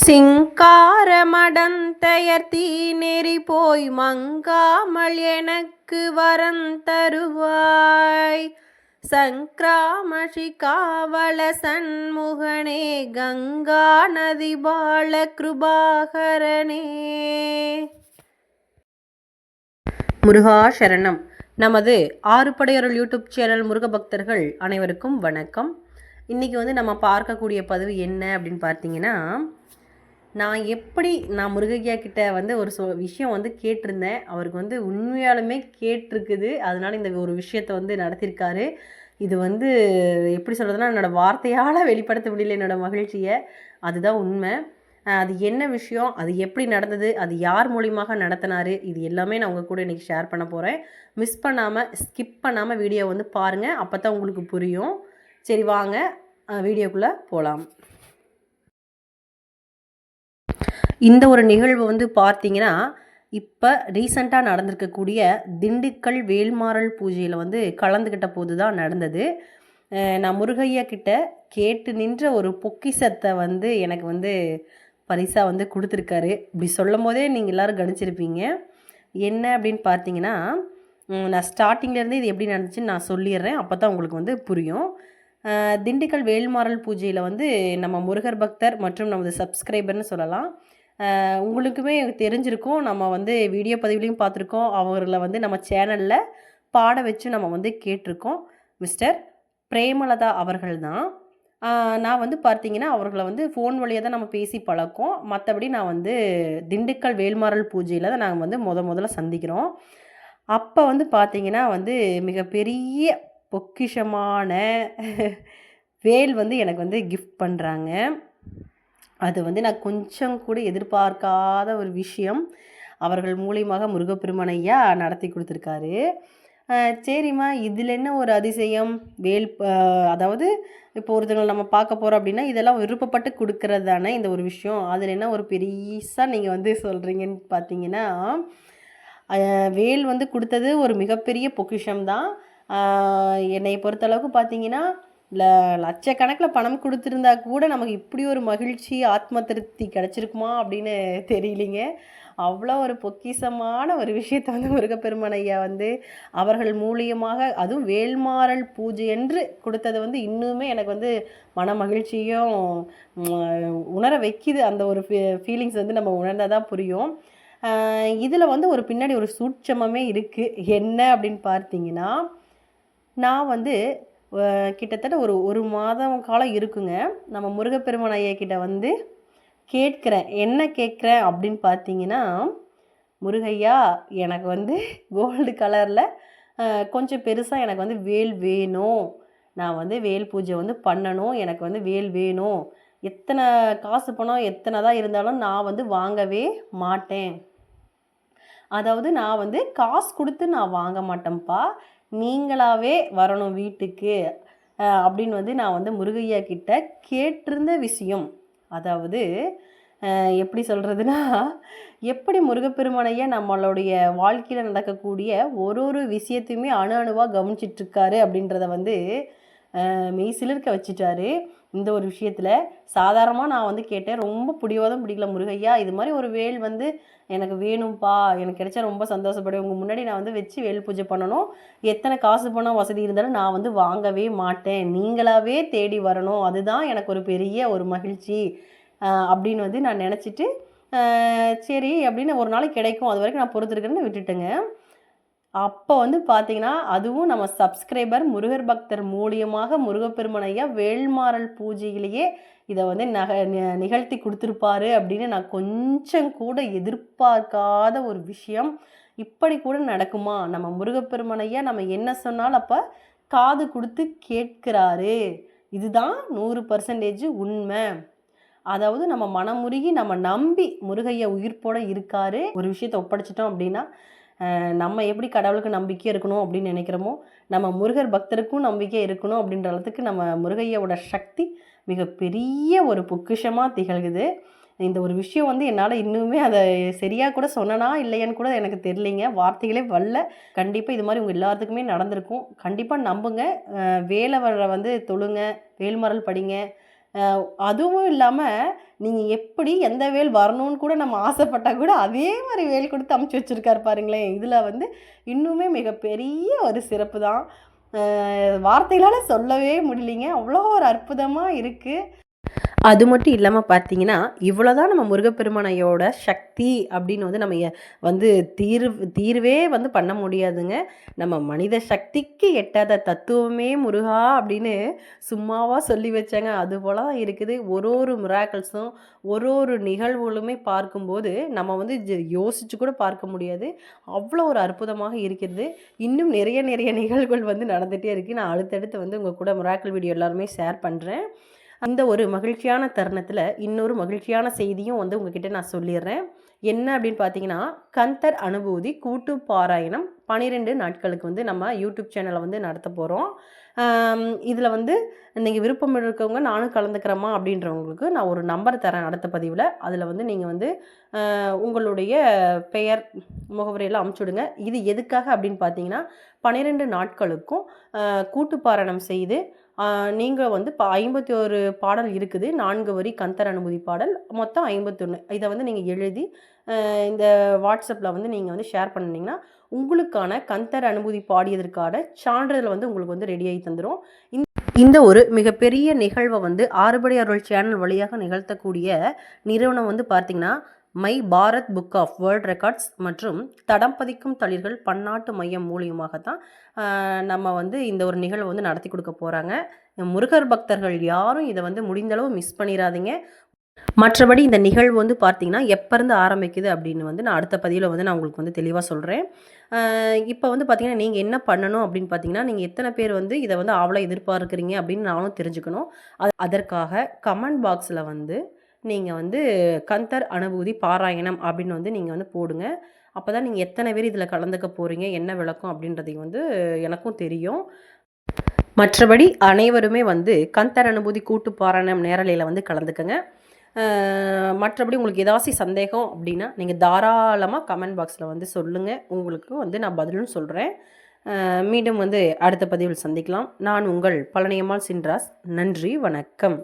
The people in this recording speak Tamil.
சிங்காரமடந்தையர் தீநெறி போய் மங்காமல் எனக்கு வரந்தருவாய் தருவாய். சண்முகனே கங்கா நதி பால கிருபாகரனே முருகா சரணம். நமது ஆறுபடையொருள் யூடியூப் சேனல் முருக பக்தர்கள் அனைவருக்கும் வணக்கம். இன்றைக்கி வந்து நம்ம பார்க்கக்கூடிய பதிவு என்ன அப்படின்னு பார்த்தீங்கன்னா நான் எப்படி நான் முருகையா கிட்ட வந்து ஒரு சொ விஷயம் வந்து கேட்டிருந்தேன். அவருக்கு வந்து உண்மையாலுமே கேட்டிருக்குது. அதனால் இந்த ஒரு விஷயத்தை வந்து நடத்தியிருக்காரு இது வந்து எப்படி சொல்கிறதுனா என்னோடய வார்த்தையால் வெளிப்படுத்த முடியல என்னோடய மகிழ்ச்சியை. அதுதான் உண்மை. அது என்ன விஷயம்? அது எப்படி நடந்தது? அது யார் மூலியமாக நடத்தினார்? இது எல்லாமே நான் உங்கள் கூட இன்றைக்கி ஷேர் பண்ண போகிறேன் மிஸ் பண்ணாமல் ஸ்கிப் பண்ணாமல் வீடியோ வந்து பாருங்கள் அப்போ தான் உங்களுக்கு புரியும். சரி வாங்க. வீடியோக்குள்ளே போகலாம் இந்த ஒரு நிகழ்வு வந்து பார்த்தீங்கன்னா இப்போ ரீசண்டாக நடந்திருக்கக்கூடிய திண்டுக்கல் வேல்மாறல் பூஜையில் வந்து கலந்துக்கிட்ட போது தான் நடந்தது. நான் முருகையா கிட்ட கேட்டு நின்ற ஒரு பொக்கிசத்தை வந்து எனக்கு வந்து பரிசாக வந்து கொடுத்துருக்காரு. இப்படி சொல்லும் போதே நீங்கள் எல்லோரும் கணிச்சிருப்பீங்க. என்ன அப்படின்னு பார்த்தீங்கன்னா நான் ஸ்டார்டிங்லேருந்து இது எப்படி நடந்துச்சுன்னு நான் சொல்லிடுறேன். அப்போ தான் உங்களுக்கு வந்து புரியும். திண்டுக்கல் வேல்மாறல் பூஜையில் வந்து நம்ம முருகர் பக்தர் மற்றும் நமது சப்ஸ்கிரைபர்னு சொல்லலாம். உங்களுக்குமே தெரிஞ்சிருக்கும். நம்ம வந்து வீடியோ பதிவுலையும் பார்த்துருக்கோம். அவர்களை வந்து நம்ம சேனலில் பாட வச்சு நம்ம வந்து கேட்டிருக்கோம். மிஸ்டர் பிரேமலதா அவர்கள் தான். நான் வந்து பார்த்தீங்கன்னா அவர்களை வந்து ஃபோன் வழியாக தான் நம்ம பேசி பழக்கம். மற்றபடி நான் வந்து திண்டுக்கல் வேல்மாறல் பூஜையில் தான் நாங்கள் வந்து முத முதல்ல சந்திக்கிறோம். அப்போ வந்து பார்த்தீங்கன்னா வந்து மிகப்பெரிய பொக்கிஷமான வேல் வந்து எனக்கு வந்து கிஃப்ட் பண்ணுறாங்க அது வந்து நான் கொஞ்சம் கூட எதிர்பார்க்காத ஒரு விஷயம் அவர்கள் மூலியமாக முருகப்பெருமனையா நடத்தி கொடுத்துருக்காரு. சரிம்மா இதில் என்ன ஒரு அதிசயம்? வேல் அதாவது இப்போ ஒருத்தங்களை நம்ம பார்க்க போகிறோம் அப்படின்னா இதெல்லாம் விருப்பப்பட்டு கொடுக்கறது தானே இந்த ஒரு விஷயம். அதில் என்ன ஒரு பெரிசாக நீங்கள் வந்து சொல்கிறீங்கன்னு பார்த்தீங்கன்னா வேல் வந்து கொடுத்தது ஒரு மிகப்பெரிய பொக்கிஷம் தான் என்னை பொறுத்தளவுக்கு பார்த்தீங்கன்னா லட்சக்கணக்கில் பணம் கொடுத்துருந்தா கூட நமக்கு இப்படி ஒரு மகிழ்ச்சி ஆத்ம திருப்தி கிடச்சிருக்குமா அப்படின்னு தெரியலிங்க. அவ்வளோ ஒரு பொக்கிஷமான ஒரு விஷயத்தை வந்து முருகப்பெருமான் ஐயா வந்து அவர்கள் மூலியமாக அதுவும் வேல்மாறல் பூஜை என்று கொடுத்தது வந்து இன்னுமே எனக்கு வந்து மன மகிழ்ச்சியும் உணர வைக்கிது. அந்த ஒரு ஃபீலிங்ஸ் வந்து நம்ம உணர்ந்தால் தான் புரியும். இதில் வந்து ஒரு பின்னாடி ஒரு சூட்சமமே இருக்குது என்ன அப்படின்னு பார்த்தீங்கன்னா நான் வந்து கிட்டத்தட்ட ஒரு ஒரு மாதம் காலம் இருக்குங்க. நம்ம முருகப்பெருமான் ஐயக்கிட்ட வந்து கேட்குறேன். என்ன கேட்குறேன் அப்படின்னு பார்த்தீங்கன்னா முருகையா எனக்கு வந்து கோல்டு கலரில் கொஞ்சம் பெருசாக எனக்கு வந்து வேல் வேணும். நான் வந்து வேல் பூஜை வந்து பண்ணணும். எனக்கு வந்து வேல் வேணும். எத்தனை காசு பணம் எத்தனை தான் இருந்தாலும் நான் வந்து வாங்கவே மாட்டேன். அதாவது நான் வந்து காசு கொடுத்து நான் வாங்க மாட்டேன்ப்பா. நீங்களாவே வரணும் வீட்டுக்கு அப்படின்னு வந்து நான் வந்து முருகையா கிட்ட கேட்டிருந்த விஷயம். அதாவது எப்படி சொல்கிறதுனா எப்படி முருகப்பெருமானையா நம்மளுடைய வாழ்க்கையில் நடக்கக்கூடிய ஒரு ஒரு விஷயத்தையுமே அணு அணுவாக கவனிச்சிட்ருக்காரு அப்படின்றத வந்து மெய்சிலிருக்க மெய் சிலிர்க்க வச்சுட்டாரு. இந்த ஒரு விஷயத்தில் சாதாரணமாக நான் வந்து கேட்டேன். ரொம்ப பிடிவாதம் பிடிக்கல முருகையா. இது மாதிரி ஒரு வேல் வந்து எனக்கு வேணும்ப்பா எனக்கு கிடைச்சா ரொம்ப சந்தோஷப்படுவேன் உங்கள் முன்னாடி நான் வந்து வச்சு வேல் பூஜை பண்ணணும். எத்தனை காசு பணம் வசதி இருந்தாலும் நான் வந்து வாங்கவே மாட்டேன். நீங்களாவே தேடி வரணும். அதுதான் எனக்கு ஒரு பெரிய ஒரு மகிழ்ச்சி. அப்படின்னு வந்து நான் நினச்சிட்டு சரி அப்படின்னு ஒரு நாளைக்கு கிடைக்கும். அது வரைக்கும் நான் பொறுத்திருக்கிறேன்னு விட்டுட்டேங்க. அப்போ வந்து பார்த்தீங்கன்னா அதுவும் நம்ம சப்ஸ்கிரைபர் முருகர் பக்தர் மூலியமாக முருகப்பெருமனையா வேள்மாறல் பூஜையிலேயே இதை வந்து நக நிகழ்த்தி கொடுத்துருப்பாரு அப்படின்னு நான் கொஞ்சம் கூட எதிர்பார்க்காத ஒரு விஷயம். இப்படி கூட நடக்குமா? நம்ம முருகப்பெருமனையா நம்ம என்ன சொன்னாலும் அப்போ காது கொடுத்து கேட்கிறாரு. இதுதான் நூறு பர்சன்டேஜ் உண்மை. அதாவது நம்ம மனமுருகி நம்ம நம்பி முருகையா உயிர்ப்போட இருக்காரு. ஒரு விஷயத்தை ஒப்படைச்சிட்டோம் அப்படின்னா நம்ம எப்படி கடவுளுக்கு நம்பிக்கை இருக்கணும் அப்படின்னு நினைக்கிறோமோ நம்ம முருகர் பக்தருக்கும் நம்பிக்கை இருக்கணும் அப்படின்ற அளவுக்கு நம்ம முருகையோட சக்தி மிகப்பெரிய ஒரு பொக்கிஷமாக திகழ்குது. இந்த ஒரு விஷயம் வந்து என்னால் இன்னுமே அதை சரியாக கூட சொன்னனா இல்லையான்னு கூட எனக்கு தெரியலைங்க. வார்த்தைகளே வரல. கண்டிப்பாக இது மாதிரி உங்கள் எல்லாத்துக்குமே நடந்திருக்கும். கண்டிப்பாக நம்புங்க. வேலை வர வந்து தொழுங்க வேல்மரல் படிங்க. அதுவும் இல்லாமல் நீங்கள் எப்படி எந்த வேல் வரணும்னு கூட நம்ம ஆசைப்பட்டால் கூட அதே மாதிரி வேல் கொடுத்து அமுச்சு வச்சுருக்காரு பாருங்களேன். இதில் வந்து இன்னுமே மிகப்பெரிய ஒரு சிறப்பு தான் வார்த்தைகளால் சொல்லவே முடியலைங்க. அவ்வளோ ஒரு அற்புதமாக இருக்குது அது மட்டும் இல்லாமல் பார்த்தீங்கன்னா இவ்வளோதான் நம்ம முருகப்பெருமானையோட சக்தி அப்படின்னு வந்து நம்ம வந்து தீர்வு தீர்வே வந்து பண்ண முடியாதுங்க. நம்ம மனித சக்திக்கு எட்டாத தத்துவமே முருகா அப்படின்னு சும்மாவாக சொல்லி வச்சாங்க. அது போல தான் இருக்குது. ஒரு ஒரு மிராக்கல்ஸும் ஒரு ஒரு நிகழ்வுகளுமே பார்க்கும்போது நம்ம வந்து ஜ- யோசிச்சு கூட பார்க்க முடியாது. அவ்வளோ ஒரு அற்புதமாக இருக்கிறது. இன்னும் நிறைய நிறைய நிகழ்வுகள் வந்து நடந்துகிட்டே இருக்குது நான் அடுத்தடுத்து வந்து உங்கள் கூட மிராக்கல் வீடியோ எல்லாருமே ஷேர் பண்ணுறேன் அந்த ஒரு மகிழ்ச்சியான தருணத்தில் இன்னொரு மகிழ்ச்சியான செய்தியும் வந்து உங்ககிட்ட நான் சொல்லிடுறேன். என்ன அப்படின்னு பார்த்தீங்கன்னா கந்தர் அனுபூதி கூட்டு பாராயணம் பன்னிரெண்டு நாட்களுக்கு வந்து நம்ம யூடியூப் சேனலை வந்து நடத்த போகிறோம் இதில் வந்து நீங்கள் விருப்பம் இருக்கவங்க நானும் கலந்துக்கிறேமா அப்படின்றவங்களுக்கு நான் ஒரு நம்பர் தரேன் அடுத்த பதிவில். அதில் வந்து நீங்கள் வந்து உங்களுடைய பெயர் முகவரியெல்லாம் அமுச்சுடுங்க இது எதுக்காக அப்படின்னு பார்த்தீங்கன்னா பன்னிரெண்டு நாட்களுக்கும் கூட்டு பாராயணம் செய்து நீங்கள் வந்து இப்போ ஐம்பத்தி ஒரு பாடல் இருக்குது. நான்கு வரி கந்தர் அனுமதி பாடல். மொத்தம் ஐம்பத்தொன்று இதை வந்து நீங்கள் எழுதி இந்த வாட்ஸ்அப்பில் வந்து நீங்கள் வந்து ஷேர் பண்ணிங்கன்னா உங்களுக்கான கந்தர் அனுமதி பாடியதற்கான சான்றிதழ் வந்து உங்களுக்கு வந்து ரெடியாகி தந்துடும் இந்த ஒரு மிகப்பெரிய நிகழ்வை வந்து ஆறுபடை அருள் சேனல் வழியாக நிகழ்த்தக்கூடிய நிறுவனம் வந்து பார்த்திங்கன்னா my Bharat book of world records மற்றும் தடம் பதிக்கும் தளிர்கள் பன்னாட்டு மையம் மூலியமாக தான் நம்ம வந்து இந்த ஒரு நிகழ்வு வந்து நடத்தி கொடுக்க போகிறாங்க முருகர் பக்தர்கள் யாரும் இதை வந்து முடிந்தளவு மிஸ் பண்ணிடாதீங்க மற்றபடி இந்த நிகழ்வு வந்து பார்த்தீங்கன்னா எப்போருந்து ஆரம்பிக்குது அப்படின்னு வந்து நான் அடுத்த பதிவில் வந்து நான் உங்களுக்கு வந்து தெளிவாக சொல்கிறேன் இப்போ வந்து பார்த்தீங்கன்னா நீங்கள் என்ன பண்ணணும் அப்படின்னு பார்த்தீங்கன்னா நீங்கள் எத்தனை பேர் வந்து இதை வந்து ஆவலாக எதிர்பார்க்குறீங்க அப்படின்னு நானும் தெரிஞ்சுக்கணும். அது அதற்காக கமெண்ட் பாக்ஸில் வந்து நீங்கள் வந்து கந்தர் அனுபூதி பாராயணம் அப்படின்னு வந்து நீங்கள் வந்து போடுங்க. அப்போ தான் நீங்கள் எத்தனை பேர் இதில் கலந்துக்க போகிறீங்க என்ன விளக்கம் அப்படின்றதையும் வந்து எனக்கும் தெரியும். மற்றபடி அனைவருமே வந்து கந்தர் அனுபூதி கூட்டு பாராயணம் நேரலையில் வந்து கலந்துக்கங்க. மற்றபடி உங்களுக்கு ஏதாச்சும் சந்தேகம் அப்படின்னா நீங்கள் தாராளமாக கமெண்ட் பாக்ஸில் வந்து சொல்லுங்கள் உங்களுக்கு வந்து நான் பதிலும் சொல்கிறேன் மீண்டும் வந்து அடுத்த பதிவில் சந்திக்கலாம். நான் உங்கள் பழனியம்மாள் சின்ராஸ். நன்றி வணக்கம்.